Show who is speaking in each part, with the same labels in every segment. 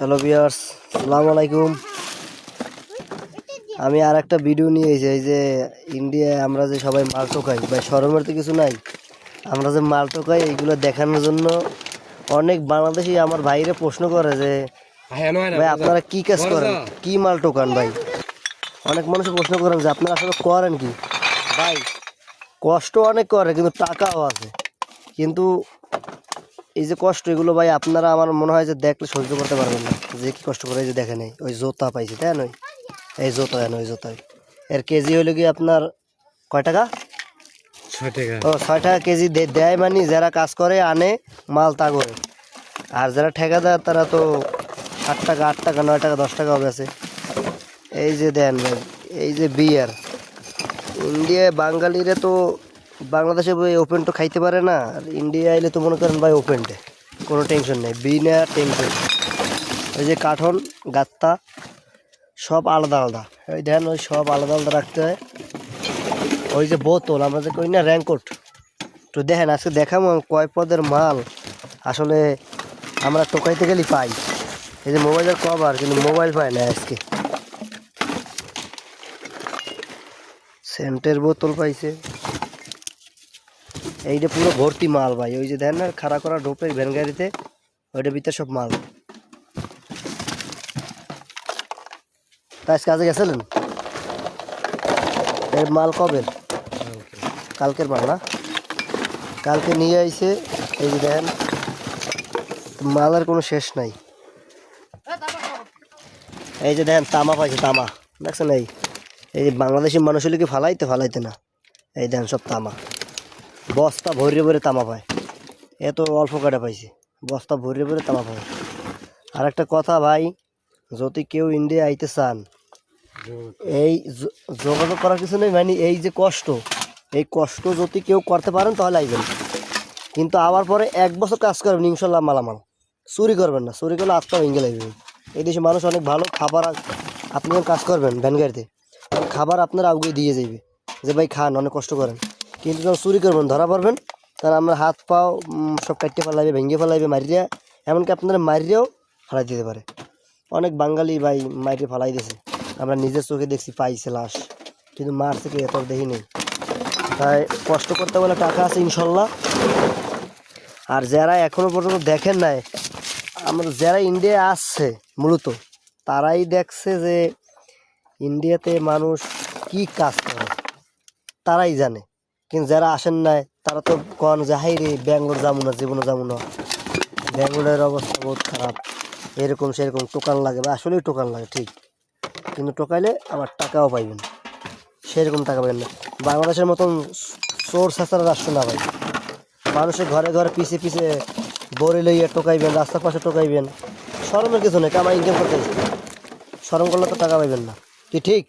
Speaker 1: Hello বিয়ার্স আসসালামু আলাইকুম। আমি আর একটা ভিডিও নিয়ে এসেছি এই যে ইন্ডিয়ায় আমরা যে সবাই মালটো খাই ভাই শরমের তো কিছু নাই। আমরা যে মালটো খাই এইগুলো দেখানোর জন্য অনেক বাংলাদেশি আমার ভাইরে প্রশ্ন করে যে ভাই আপনারা কি কাজ করেন? কি মালটো খান ভাই? অনেক মানুষ প্রশ্ন করেন যে আপনারা আসলে করেন কি? ভাই। কষ্ট অনেক করে কিন্তু টাকাও আছে। কিন্তু এই যে কষ্ট এগুলো ভাই আপনারা আমার মনে হয় যে দেখলে সহ্য করতে পারবেন না। যে কি কষ্ট করে এই যে দেখে নেই ওই জোতা পাইছি তাই নয় এই জোতা এন ওই জোতায় এর কেজি হইলে কি আপনার কয় টাকা?
Speaker 2: ছয় টাকা।
Speaker 1: ও ছয় টাকা কেজি দেয় মানে যারা কাজ করে আনে মাল তা করে। আর যারা ঠেকা দেয় তারা তো আট টাকা আট টাকা নয় টাকা দশ টাকা বেছে এই যে দেন ভাই এই যে বিয়ার। ইন্ডিয়ায় বাঙালিরে তো বাংলাদেশে ভাই ওপেন তো খাইতে পারে না, আর ইন্ডিয়া এলে তো মনে করেন ভাই ওপেনটে কোনো টেনশন নেই, বিনা টেনশন ওই যে কাঠন গাত্তা, সব আলাদা আলাদা। ওই দেখেন ওই সব আলাদা আলাদা রাখতে হয়। ওই যে বোতল, আমরা যে কই না র্যাঙ্কোট তো দেখেন, আজকে দেখাবো আমি কয় পদের মাল। আসলে আমরা টোকাইতে গেলে পাই। এই যে মোবাইলের কভার কিন্তু মোবাইল পাই না আজকে। সেন্টের বোতল পাইছে। এইটা পুরো ভর্তি মাল ভাই। ওই যে দেন না, খাড়া করা ঢোপে ভ্যান গাড়িতে, ওইটার ভিতরে সব মাল। তা আজকে কাজে গেছিলেন? এর মাল কবে? কালকের মাল না? কালকে নিয়ে আইছে, এই যে দেখেন, মালের কোনো শেষ নাই। এই যে দেখেন, তামা পাইছে, তামা। দেখছেন এই? এই যে বাংলাদেশি মানুষ হলে কি ফালাইতে ফালাইতে না। এই দেখেন সব তামা। বস্তা ভরে ভরে তামা পায় এত অল্প কাটা পাইছে? বস্তা ভরে ভরে তামা পায় আর একটা কথা ভাই, যদি কেউ ইন্ডিয়া আইতে চান, এই যোগাযোগ করার কিছু নেই মানে এই যে কষ্ট, এই কষ্ট যদি কেউ করতে পারেন তাহলে আইবেন। কিন্তু আবার পরে এক বছর কাজ করবেন, ইনশাল্লাহ মালামাল। চুরি করবেন না, চুরি করলে আত্মা ভেঙে লাগবে এই দেশে মানুষ অনেক ভালো খাবার আপনি কাজ করবেন ভ্যান গাড়িতে। খাবার আপনার আগে দিয়ে যাইবে। যে ভাই খান, অনেক কষ্ট করেন। কিন্তু যখন চুরি করবেন, ধরা পড়বেন। তাহলে আমরা হাত পাও সব কাটতে ফেলাইবে ভেঙে ফেলাইবে, মারিয়া। এমনকি আপনারা মারিয়াও ফেলাই দিতে পারে। অনেক বাঙালি ভাই মাইরে ফেলাই দিয়েছে আমরা নিজের চোখে দেখছি পাইছে লাশ। কিন্তু মারছে কি এত দেখি নেই। তাই কষ্ট করতে বলে টাকা আছে ইনশাল্লাহ। আর যারা এখনও পর্যন্ত দেখেন নাই, আমরা যারা ইন্ডিয়া আসছে মূলত, তারাই দেখছে যে ইন্ডিয়াতে মানুষ কি কাজ করে। তারাই জানে। কিন্তু যারা আসেন নাই, তারা তো কন যে, হাই রে, ব্যাঙ্গলোর যাব না, জীবনে যাব না। ব্যাঙ্গলোরের অবস্থা বহুত খারাপ। এরকম সেরকম টোকান লাগে বা আসলেই টোকান লাগে, ঠিক। কিন্তু টোকাইলে আবার টাকাও পাইবেন সেরকম টাকা পাবেন না। বাংলাদেশের মতন চোর সাঁচার রাষ্ট্র না ভাই। মানুষের ঘরে ঘরে পিছে পিছে বড়ি লইয়া টোকাইবেন, রাস্তার পাশে টোকাইবেন। শরমের কিছু নেই, কামাই ইনকাম করতে। শরম করলে তো টাকা পাইবেন না। কি ঠিক?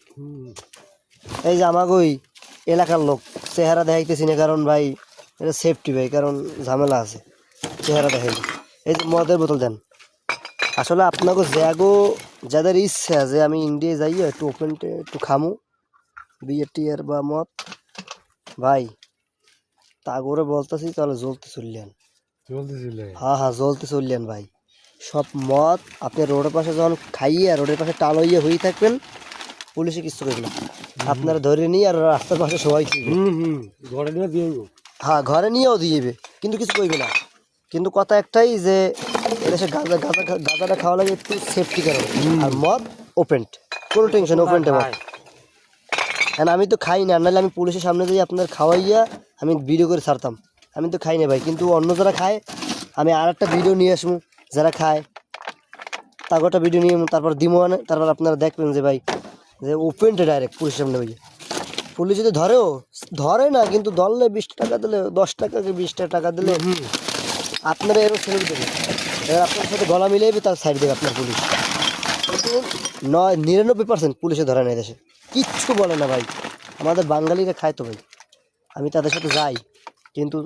Speaker 1: এই যে আমাকে ওই এলাকার লোক চেহারা দেখাইতেছি না কারণ ভাই এটা সেফটি ভাই কারণ ঝামেলা আছে। চেহারা দেখাইলে এই যে মদের বোতল দেন। আসলে আপনাকে জ্যাগো যাদের ইচ্ছা যে আমি ইন্ডিয়া যাইয়া একটু ওপেন একটু খামু বিয়ের টিয়ার বা মদ। ভাই তা করে বলতেছি তাহলে জ্বলতে চললেন। হ্যাঁ হ্যাঁ জ্বলতে চললেন ভাই। সব মদ আপনি রোডের পাশে যখন খাইয়ে রোডের পাশে টাল হইয়ে হয়ে থাকবেন পুলিশে কিছু করবে না। আপনারা ধরে নিয়ে আর রাস্তার পাশে সবাই
Speaker 2: হুম হুম ঘরে নিয়ে দিয়ে
Speaker 1: হ্যাঁ ঘরে নিয়েও দিয়েবে কিন্তু কিছু কইবে না। কিন্তু কথা একটাই যে এদেশে গাঁজা গাঁজা গাঁজাটা খাওয়া লাগে একটু সেফটি কারণ। আর মদ ওপেন কোনো টেনশন ওপেন্টে মদ। কারণ আমি তো খাই না নাহলে আমি পুলিশের সামনে দিয়ে আপনার খাওয়াইয়া আমি ভিডিও করে ছাড়তাম। আমি তো খাই না ভাই কিন্তু অন্য যারা খায় আমি আর একটা ভিডিও নিয়ে আসব যারা খায় একটা ভিডিও নিয়ে তারপর দিমো আনে তারপর আপনারা দেখবেন যে ভাই ওপেনটা ডাইরেক্ট পুলিশের সামনে ভাই পুলিশ যদি ধরেও ধরে না কিন্তু ধরলে বিশ টাকা দিলে দশ টাকা কি বিশ টাকা দিলে আপনারা এরও ছেড়ে দেবে এবার আপনার সাথে গলা মিলাইবে তার সাইড দেবে আপনার পুলিশ। নয় নিরানব্বই পার্সেন্ট পুলিশে ধরে না দেশে। কিচ্ছু বলে না ভাই। আমাদের বাঙালিরা খায় তো ভাই। আমি তাদের সাথে যাই কিন্তু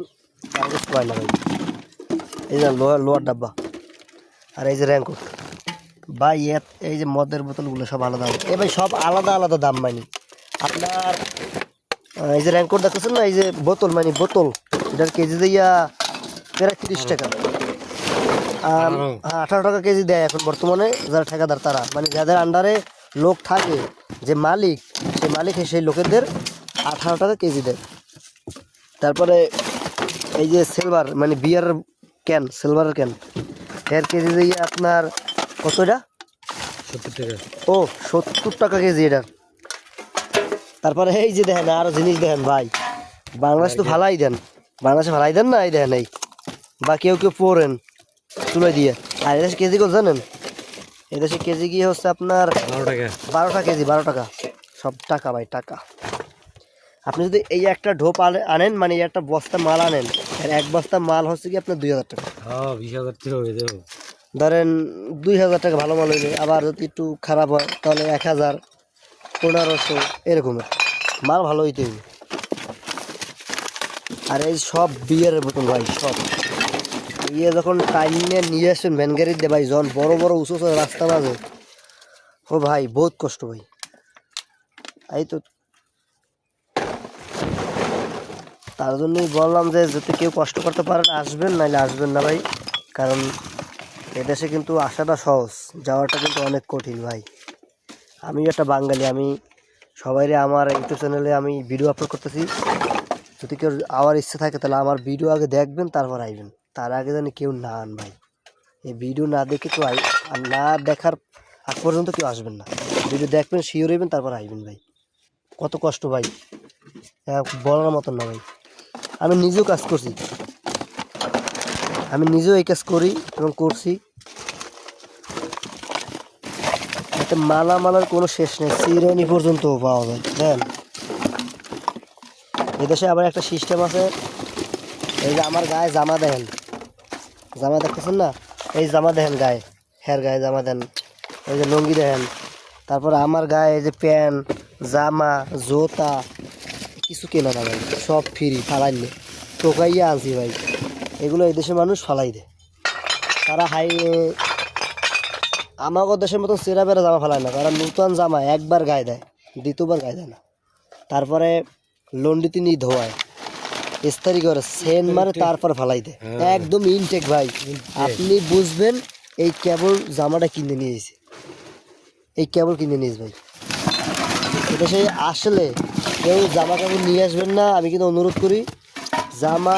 Speaker 1: পায় না ভাই। এই যে লোহার লোহার ডাব্বা। আর এই যে র্যাঙ্কোট ভাই এত- এই যে মদের বোতলগুলো সব আলাদা এ ভাই সব আলাদা আলাদা দাম মানি আপনার এই যে র্যাঙ্কোট দেখতেছেন না এই যে বোতল মানে বোতল এটার কেজি দিয়া প্রায় তিরিশ টাকা। হ্যাঁ, আঠারো টাকা কেজি দেয় এখন বর্তমানে যারা ঠিকাদার তারা। মানে যাদের আন্ডারে লোক থাকে যে মালিক সেই মালিক সেই লোকেদের আঠারো টাকা কেজি দেয়। তারপরে এই যে সিলভার মানে বিয়ার ক্যান সিলভারের ক্যান এর কেজি দিয়ে আপনার
Speaker 2: সত্তর টাকা।
Speaker 1: ও সত্তর টাকা কেজি এটার তারপরে এই যে দেখেন আরও জিনিস দেখেন ভাই। বাংলাদেশ তো ভালাই দেন। বাংলাদেশে ভালাই দেন না এই দেখেন এই। বা কেউ কেউ পড়েন তুলে দিয়ে। আর এদেশে কেজি কত জানেন? এদেশে কেজি গিয়ে হচ্ছে আপনার
Speaker 2: বারো টাকা।
Speaker 1: বারো টাকা কেজি বারো টাকা। সব টাকা ভাই টাকা। আপনি যদি এই একটা ঢোপ আনে- আনেন মানে এই একটা বস্তা মাল আনেন আর এক বস্তা মাল হচ্ছে কি আপনার দুই হাজার টাকা।
Speaker 2: হ্যাঁ বিশ হাজার টাকা হয়ে যাবে।
Speaker 1: ধরেন দুই হাজার টাকা ভালো মাল হইলে, আবার যদি একটু খারাপ হয়, তাহলে এক হাজার, পনেরোশো এরকমের মাল ভালো হইতে হবে আর এই সব বিয়ের মতন ভাই, সব। ইয়ে যখন টাইম নিয়ে আসবেন ভ্যান গাড়ি দিয়ে ভাই, যখন বড় বড় উঁচু উঁচু রাস্তা মাঝে ও ভাই, বহুত কষ্ট ভাই। এই তো তার জন্যই বললাম যে যদি কেউ কষ্ট করতে পারেন আসবেন, নাহলে আসবেন না ভাই। কারণ এদেশে কিন্তু আসাটা সহজ, যাওয়াটা কিন্তু অনেক কঠিন ভাই। আমি একটা বাঙালি, আমি সবাইরে আমার ইউটিউব চ্যানেলে আমি ভিডিও আপলোড করতেছি। যদি কেউ আওয়ার ইচ্ছে থাকে তাহলে আমার ভিডিও আগে দেখবেন, তারপর আইবেন। তার আগে জানি কেউ না আন ভাই। এই ভিডিও না দেখে কেউ আর না দেখার আগ পর্যন্ত কেউ আসবেন না। ভিডিও দেখবেন, শিওর হইবেন, তারপর আইবেন ভাই। কত কষ্ট ভাই। বলার মতন না ভাই। আমি নিজেও কাজ করছি। আমি নিজেও এই কাজ করি এবং করছি। এতে মালামালার কোনো শেষ নেই সিরানি পর্যন্ত পাওয়া যায়, দেন। এদেশে আবার একটা সিস্টেম আছে, এই যে আমার গায়ে জামা দেন জামা দেখতেছেন না? এই জামা দেখেন গায়ে, হ্যার গায়ে জামা দেন, এই যে লুঙ্গি দেখেন। তারপর আমার গায়ে এই যে প্যান্ট, জামা, জোতা, কিছু কেনা না ভাই সব ফ্রি ফালাই নে টোকাইয়া আনছি ভাই। এগুলো এই দেশের মানুষ ফালাই দেয়। তারা হাই আমাগো দেশের মতো চেরা বেড়া জামা ফালায় না তারা নূতন জামা একবার গায়ে দেয় দ্বিতীয়বার গায়ে দেয় না। তারপরে লন্ডিতে নিয়ে ধোয়ায় ইস্তারি করে সেন মারে তারপরে ফালাই দেয়। একদম ইনটেক ভাই। আপনি বুঝবেন এই কেবল জামাটা কিনে নিয়েছে এই কেবল কিনে নিয়েছে ভাই। এটা সেই আসলে কেউ জামা কাপড় নিয়ে আসবেন না আমি কিন্তু অনুরোধ করি জামা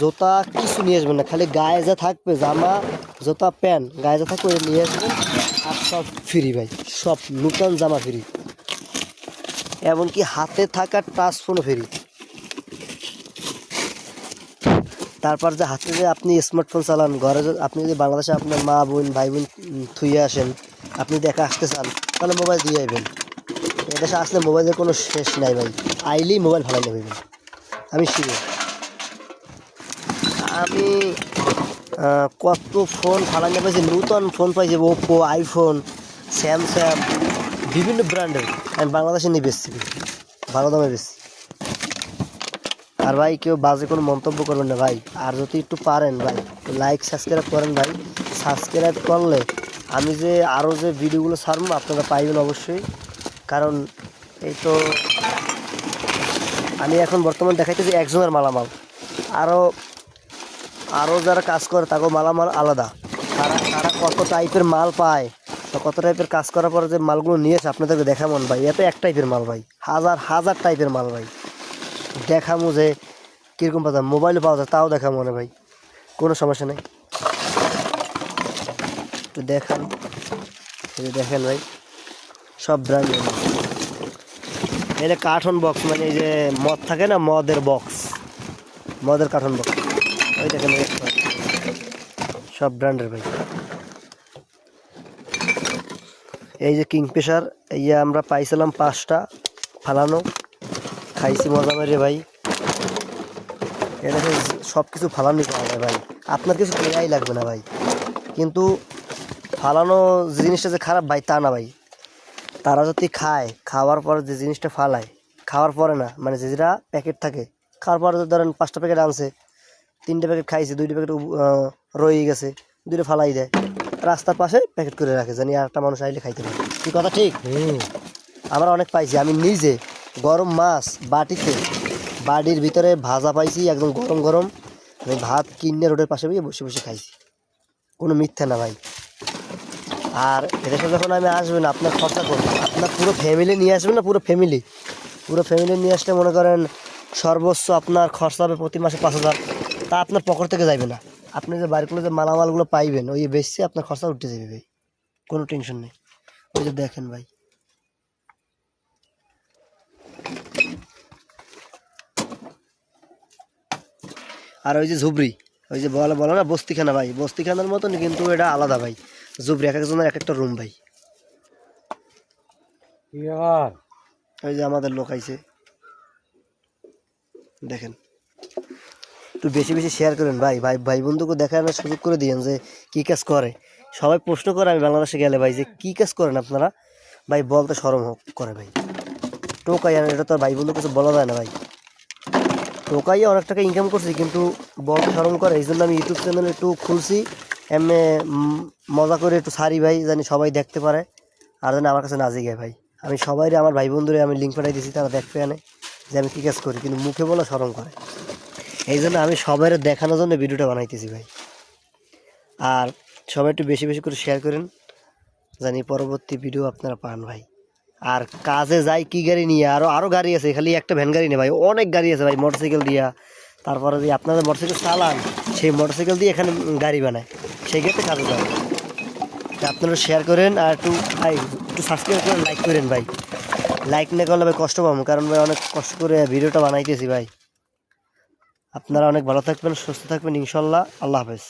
Speaker 1: জুতা কিছু নিয়ে আসবেন না, খালি গায়ে যা থাকবে, জামা, জুতা, প্যান্ট গায়ে যা থাকবে নিয়ে আসবেন আর সব ফ্রি ভাই, সব নূতন জামা ফ্রি এমনকি হাতে থাকা টাচ ফোনও ফ্রি তারপর যে হাতে যে আপনি স্মার্টফোন চালান, ঘরে আপনি যদি বাংলাদেশে আপনার মা বোন, ভাই বোন থুইয়ে আসেন, আপনি দেখা আসতে চান, তাহলে মোবাইল দিয়ে আইবেন। এদেশে আসলে মোবাইলের কোনো শেষ নাই ভাই, আইলেই মোবাইল ভালাই নেবেন আমি শিওর আমি কত ফোন ফালাইতে পাইছি, নূতন ফোন পাইছি ওপো আইফোন স্যামসাং বিভিন্ন ব্র্যান্ডের আমি বাংলাদেশে নিয়ে বেচছি, ভালো দামে বেচছি। আর ভাই, কেউ বাজে কোনো মন্তব্য করবেন না ভাই। আর যদি একটু পারেন ভাই লাইক সাবস্ক্রাইব করেন ভাই। সাবস্ক্রাইব করলে আমি যে আরও যে ভিডিওগুলো ছাড়বো, আপনারা পাইবেন অবশ্যই। কারণ এই তো আমি এখন বর্তমান দেখাইতেছি একজনের মালামাল। আরও আরও যারা কাজ করে তাকেও মালামাল আলাদা। তারা তারা কত টাইপের মাল পায়, তো কত টাইপের কাজ করার পরে যে মালগুলো নিয়েছে আপনাদেরকে দেখামন ভাই। এত এক টাইপের মাল ভাই, হাজার হাজার টাইপের মাল ভাই। দেখামো যে কীরকম পাওয়া যায় মোবাইলে পাওয়া যায়, তাও দেখা মনে ভাই। কোনো সমস্যা নেই। একটু দেখান দেখেন ভাই, সব ব্র্যান্ডের এটা কার্টন বক্স মানে এই যে মদ থাকে না, মদের বক্স মদের কার্টন বক্স ওই দেখেন সব ব্র্যান্ডের ভাই। এই যে কিংফিশার, এই আমরা পাইছিলাম পাঁচটা, ফালানো। খাইছি মজা মেরে ভাই। এটা সব কিছু ফালানোই পাওয়া যায় ভাই। আপনার কিছু কেনাই লাগবে না ভাই। কিন্তু ফালানো জিনিসটা যে খারাপ ভাই, তা না ভাই। তারা যদি খায়, খাওয়ার পর যে জিনিসটা ফালায়, খাওয়ার পরে না মানে যেটা প্যাকেট থাকে, খাওয়ার পরে ধরেন পাঁচটা প্যাকেট আনছে তিনটে প্যাকেট খাইছে দুইটা প্যাকেট রয়ে গেছে দুইটা ফালাই দেয়। রাস্তার পাশে প্যাকেট করে রাখে জানি আর একটা মানুষ আইলে খাইতে পারে। কি কথা ঠিক?
Speaker 2: হুম।
Speaker 1: আমরা অনেক পাইছি আমি নিজে গরম মাছ বাটিতে বাড়ির ভিতরে ভাজা পাইছি একদম গরম গরম। আমি ভাত কিনে রোডের পাশে বসে বসে বসে খাইছি। কোনো মিথ্যা না ভাই। আর এদেশে যখন আমি আসবেন আপনার খরচা করব আপনার পুরো ফ্যামিলি নিয়ে আসবেন না পুরো ফ্যামিলি পুরো ফ্যামিলি নিয়ে আসলে মনে করেন সর্বোচ্চ আপনার খরচা হবে প্রতি মাসে পাঁচ হাজার। তা আপনার পকেট থেকে যাবে না। আপনি যে বাড়িগুলো যে মালামালগুলো পাইবেন ওই বেশি আপনার খরচা উঠতে যাবে ভাই। কোনো টেনশন নেই। ওই যে দেখেন ভাই। আর ওই যে ঝুবড়ি ওই যে বলে বলে না বস্তিখানা ভাই। বস্তিখানার মতন কিন্তু এটা আলাদা ভাই। ঝুবড়ি এক একজনের এক একটা রুম ভাই। ওই যে আমাদের লোক আইছে। দেখেন। একটু বেশি বেশি শেয়ার করেন ভাই। ভাই ভাই বন্ধুকে দেখানোর সুযোগ করে দিয়েন যে কী কাজ করে। সবাই প্রশ্ন করে আমি বাংলাদেশে গেলে ভাই যে কী কাজ করেন আপনারা? ভাই বলতে সরম করে ভাই। টোকাই আনেন এটা তো ভাই বন্ধু কিছু বলা যায় না ভাই। টোকাইয়ে অনেক টাকা ইনকাম করছি কিন্তু বলতে সরম করে। এই জন্য আমি ইউটিউব চ্যানেল একটু খুলছি। এমনি মজা করে একটু সারি ভাই জানি সবাই দেখতে পারে আর জানি আমার কাছে না জিগে ভাই। আমি সবাই আমার ভাই বন্ধুরে আমি লিঙ্ক পাঠাই দিয়েছি তারা দেখতে আনে যে আমি কী কাজ করি। কিন্তু মুখে বলা সরম করে। এই জন্য আমি সবাই দেখানোর জন্য ভিডিওটা বানাইতেছি ভাই। আর সবাই একটু বেশি বেশি করে শেয়ার করেন, জানি পরবর্তী ভিডিও আপনারা পান ভাই। আর কাজে যাই কি গাড়ি নিয়ে আরও আরও গাড়ি আছে, খালি একটা ভ্যান গাড়ি নেই ভাই, অনেক গাড়ি আছে ভাই মোটরসাইকেল দিয়া। তারপরে যে আপনাদের মোটরসাইকেল চালান, সেই মোটরসাইকেল দিয়ে এখানে গাড়ি বানায়। সেই ক্ষেত্রে কাজে যায় আপনারা শেয়ার করেন আর একটু, ভাই, একটু সাবস্ক্রাইব করেন লাইক করেন ভাই। লাইক না করলে ভাই কষ্ট পাবো, কারণ ভাই অনেক কষ্ট করে ভিডিওটা বানাইতেছি ভাই। আপনারা অনেক ভালো থাকবেন সুস্থ থাকবেন ইনশাল্লাহ আল্লাহ হাফেজ।